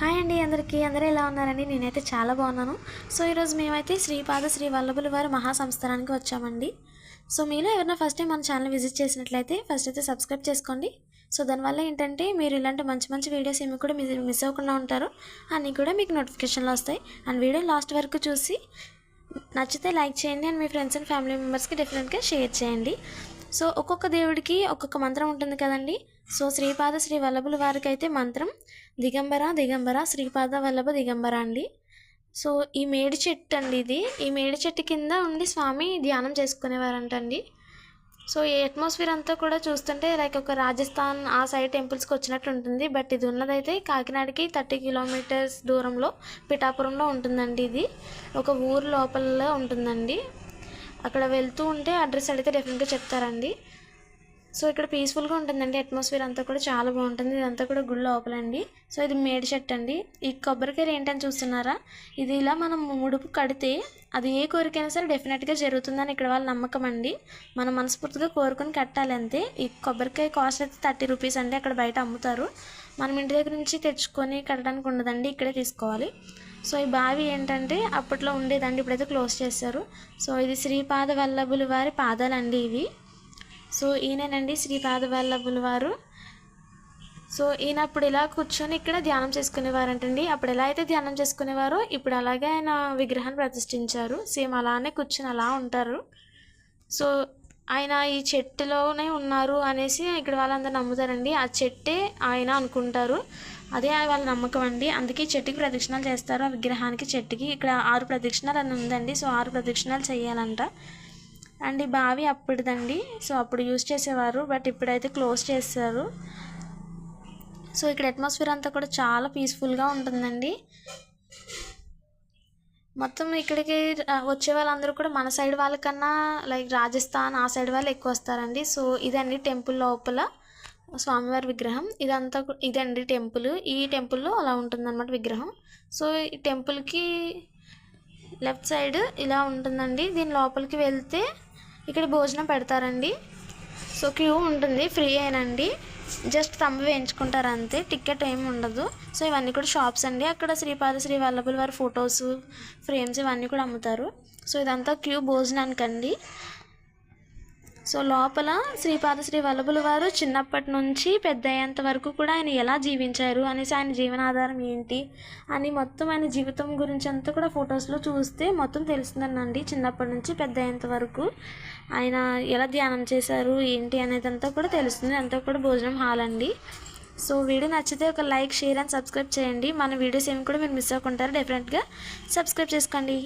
Hi అండి అందరికీ. అందరూ ఎలా ఉన్నారండి? నేనైతే చాలా బాగున్నాను. సో ఈరోజు మేమైతే శ్రీపాద శ్రీ వల్లభుల వారి మహాసంస్థానానికి వచ్చామండి. సో మీలో ఎవరైనా ఫస్ట్ టైం మన ఛానల్ విజిట్ చేసినట్లయితే ఫస్ట్ అయితే సబ్స్క్రైబ్ చేసుకోండి. సో దానివల్ల ఏంటంటే మీరు ఇలాంటి మంచి మంచి వీడియోస్ ఏమి కూడా మీరు మిస్ అవ్వకుండా ఉంటారు. అన్నీ కూడా మీకు నోటిఫికేషన్లు వస్తాయి. అండ్ వీడియో లాస్ట్ వరకు చూసి నచ్చితే లైక్ చేయండి. అండ్ మీ ఫ్రెండ్స్ అండ్ ఫ్యామిలీ మెంబర్స్కి డెఫినెట్గా షేర్ చేయండి. సో ఒక్కొక్క దేవుడికి ఒక్కొక్క మంత్రం ఉంటుంది కదండి. సో శ్రీపాద శ్రీ వల్లభుల వారికి అయితే మంత్రం దిగంబర దిగంబర శ్రీపాద వల్లభ దిగంబర అండి. సో ఈ మేడి చెట్టు అండి ఇది. ఈ మేడి చెట్టు కింద ఉండి స్వామి ధ్యానం చేసుకునేవారంటండి. సో ఈ అట్మాస్ఫియర్ అంతా కూడా చూస్తుంటే లైక్ ఒక రాజస్థాన్ ఆ సైడ్ టెంపుల్స్కి వచ్చినట్టు ఉంటుంది. బట్ ఇది ఉన్నదైతే కాకినాడకి థర్టీ కిలోమీటర్స్ దూరంలో పిఠాపురంలో ఉంటుందండి ఇది. ఒక ఊరు లోపల ఉంటుందండి. అక్కడ వెళ్తూ ఉంటే అడ్రస్ అడిగితే డెఫినెట్గా చెప్తారండి. సో ఇక్కడ పీస్ఫుల్గా ఉంటుందండి. అట్మాస్ఫియర్ అంతా కూడా చాలా బాగుంటుంది. ఇదంతా కూడా గుడి లోపలండి. సో ఇది మేడి చెట్టు అండి. ఈ కొబ్బరికాయ ఏంటని చూస్తున్నారా? ఇది ఇలా మనం ముడుపు కడితే అది ఏ కోరికైనా సరే డెఫినెట్గా జరుగుతుందని ఇక్కడ వాళ్ళ నమ్మకం అండి. మనం మనస్ఫూర్తిగా కోరుకొని కట్టాలి అంతే. ఈ కొబ్బరికాయ కాస్ట్ అయితే థర్టీ రూపీస్ అండి అక్కడ బయట అమ్ముతారు. మనం ఇంటి దగ్గర నుంచి తెచ్చుకొని కట్టడానికి ఉండదండి. ఇక్కడే తీసుకోవాలి. సో ఈ బావి ఏంటంటే అప్పట్లో ఉండేదండి. ఇప్పుడైతే క్లోజ్ చేశారు. సో ఇది శ్రీపాద వల్లభులు వారి పాదాలండి ఇవి. సో ఈయనేనండి శ్రీ వల్లభుల వారు. సో ఈయన అప్పుడు ఇలా కూర్చొని ఇక్కడ ధ్యానం చేసుకునేవారంటండి. అప్పుడు ఎలా అయితే ధ్యానం చేసుకునేవారో ఇప్పుడు అలాగే ఆయన విగ్రహాన్ని ప్రతిష్ఠించారు. సేమ్ అలానే కూర్చొని అలా ఉంటారు. సో ఆయన ఈ చెట్టులోనే ఉన్నారు అనేసి ఇక్కడ వాళ్ళందరూ నమ్ముతారండి. ఆ చెట్టే ఆయన అనుకుంటారు. అదే వాళ్ళ నమ్మకం అండి. అందుకే చెట్టుకి ప్రదక్షిణాలు చేస్తారు. ఆ విగ్రహానికి చెట్టుకి ఇక్కడ ఆరు ప్రదక్షిణాలు అని ఉందండి. సో ఆరు ప్రదక్షిణాలు చేయాలంట. అండ్ ఈ బావి అప్పటిదండి. సో అప్పుడు యూజ్ చేసేవారు. బట్ ఇప్పుడైతే క్లోజ్ చేస్తారు సో ఇక్కడ అట్మాస్ఫియర్ అంతా కూడా చాలా పీస్ఫుల్గా ఉంటుందండి. మొత్తం ఇక్కడికి వచ్చే వాళ్ళందరూ కూడా మన సైడ్ వాళ్ళకన్నా లైక్ రాజస్థాన్ ఆ సైడ్ వాళ్ళు ఎక్కువ వస్తారండి. సో ఇదండి టెంపుల్ లోపల స్వామివారి విగ్రహం. ఇదంతా ఇదండి టెంపుల్. ఈ టెంపుల్లో అలా ఉంటుందన్నమాట విగ్రహం. సో ఈ టెంపుల్కి లెఫ్ట్ సైడ్ ఇలా ఉంటుందండి. దీని లోపలికి వెళ్తే ఇక్కడ భోజనం పెడతారండి. సో క్యూ ఉంటుంది. ఫ్రీ అయినండి జస్ట్ తమ్మి వేయించుకుంటారు అంతే. టికెట్ ఏమి ఉండదు. సో ఇవన్నీ కూడా షాప్స్ అండి. అక్కడ శ్రీపాద శ్రీ వల్లభుల వారి ఫొటోస్ ఫ్రేమ్స్ ఇవన్నీ కూడా అమ్ముతారు. సో ఇదంతా క్యూ భోజనానికి అండి సో లోపల శ్రీపాద శ్రీ వల్లభుల వారు చిన్నప్పటి నుంచి పెద్ద అయ్యేంత వరకు కూడా ఆయన ఎలా జీవించారు అనేసి ఆయన జీవనాధారం ఏంటి అని మొత్తం ఆయన జీవితం గురించి అంతా కూడా ఫొటోస్లో చూస్తే మొత్తం తెలుస్తుందండి చిన్నప్పటి నుంచి పెద్ద అయ్యేంత వరకు ఆయన ఎలా ధ్యానం చేశారు ఏంటి అనేది అంతా కూడా తెలుస్తుంది. అంతా కూడా భోజనం హాల్ అండి. సో వీడియో నచ్చితే ఒక లైక్ షేర్ అండ్ సబ్స్క్రైబ్ చేయండి. మన వీడియోస్ ఏమి కూడా మీరు మిస్ అవ్వకుంటారు. డెఫినెట్గా సబ్స్క్రైబ్ చేసుకోండి.